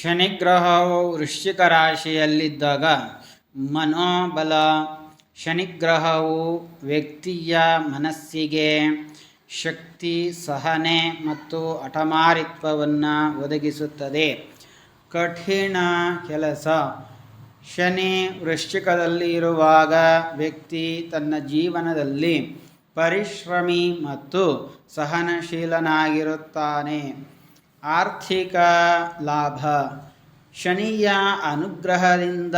ಶನಿಗ್ರಹವು ವೃಶ್ಚಿಕ ರಾಶಿಯಲ್ಲಿದ್ದಾಗ ಮನೋಬಲ, ಶನಿಗ್ರಹವು ವ್ಯಕ್ತಿಯ ಮನಸ್ಸಿಗೆ ಶಕ್ತಿ, ಸಹನೆ ಮತ್ತು ಹಠಮಾರಿತ್ವವನ್ನು ಒದಗಿಸುತ್ತದೆ. ಕಠಿಣ ಕೆಲಸ. ಶನಿ ವೃಶ್ಚಿಕದಲ್ಲಿ ಇರುವಾಗ ವ್ಯಕ್ತಿ ತನ್ನ ಜೀವನದಲ್ಲಿ ಪರಿಶ್ರಮಿ ಮತ್ತು ಸಹನಶೀಲನಾಗಿರುತ್ತಾನೆ. ಆರ್ಥಿಕ ಲಾಭ. ಶನಿಯ ಅನುಗ್ರಹದಿಂದ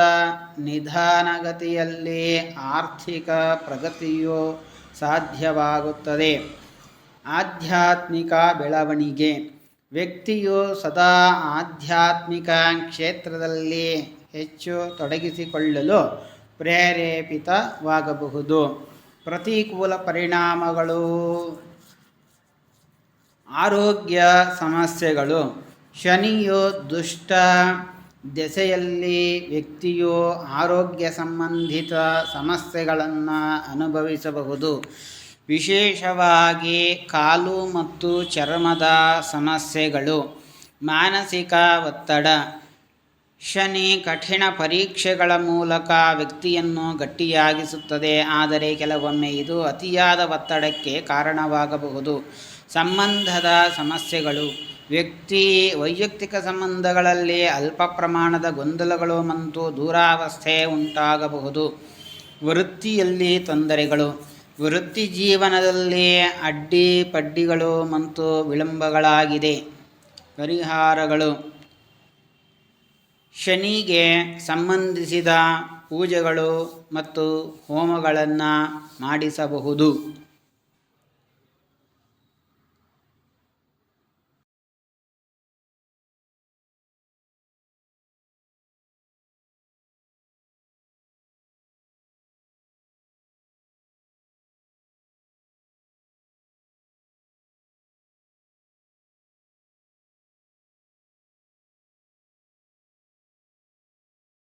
ನಿಧಾನಗತಿಯಲ್ಲಿ ಆರ್ಥಿಕ ಪ್ರಗತಿಯು ಸಾಧ್ಯವಾಗುತ್ತದೆ. ಆಧ್ಯಾತ್ಮಿಕ ಬೆಳವಣಿಗೆ. ವ್ಯಕ್ತಿಯು ಸದಾ ಆಧ್ಯಾತ್ಮಿಕ ಕ್ಷೇತ್ರದಲ್ಲಿ ಹೆಚ್ಚು ತೊಡಗಿಸಿಕೊಳ್ಳಲು ಪ್ರೇರೇಪಿತವಾಗಬಹುದು. ಪ್ರತಿಕೂಲ ಪರಿಣಾಮಗಳು ಆರೋಗ್ಯ ಸಮಸ್ಯೆಗಳು. ಶನಿಯು ದುಷ್ಟ ದೆಸೆಯಲ್ಲಿ ವ್ಯಕ್ತಿಯು ಆರೋಗ್ಯ ಸಂಬಂಧಿತ ಸಮಸ್ಯೆಗಳನ್ನು ಅನುಭವಿಸಬಹುದು. ವಿಶೇಷವಾಗಿ ಕಾಲು ಮತ್ತು ಚರ್ಮದ ಸಮಸ್ಯೆಗಳು. ಮಾನಸಿಕ ಒತ್ತಡ. ಶನಿ ಕಠಿಣ ಪರೀಕ್ಷೆಗಳ ಮೂಲಕ ವ್ಯಕ್ತಿಯನ್ನು ಗಟ್ಟಿಯಾಗಿಸುತ್ತದೆ. ಆದರೆ ಕೆಲವೊಮ್ಮೆ ಇದು ಅತಿಯಾದ ಒತ್ತಡಕ್ಕೆ ಕಾರಣವಾಗಬಹುದು. ಸಂಬಂಧದ ಸಮಸ್ಯೆಗಳು. ವ್ಯಕ್ತಿ ವೈಯಕ್ತಿಕ ಸಂಬಂಧಗಳಲ್ಲಿ ಅಲ್ಪ ಪ್ರಮಾಣದ ಗೊಂದಲಗಳು ಮತ್ತು ದೂರಾವಸ್ಥೆ ಉಂಟಾಗಬಹುದು. ವೃತ್ತಿಯಲ್ಲಿ ತೊಂದರೆಗಳು. ವೃತ್ತಿ ಜೀವನದಲ್ಲಿ ಅಡ್ಡಿ ಪಡ್ಡಿಗಳು ಮತ್ತು ವಿಳಂಬಗಳಾಗಿದೆ. ಪರಿಹಾರಗಳು. ಶನಿಗೆ ಸಂಬಂಧಿಸಿದ ಪೂಜೆಗಳು ಮತ್ತು ಹೋಮಗಳನ್ನು ಮಾಡಿಸಬಹುದು.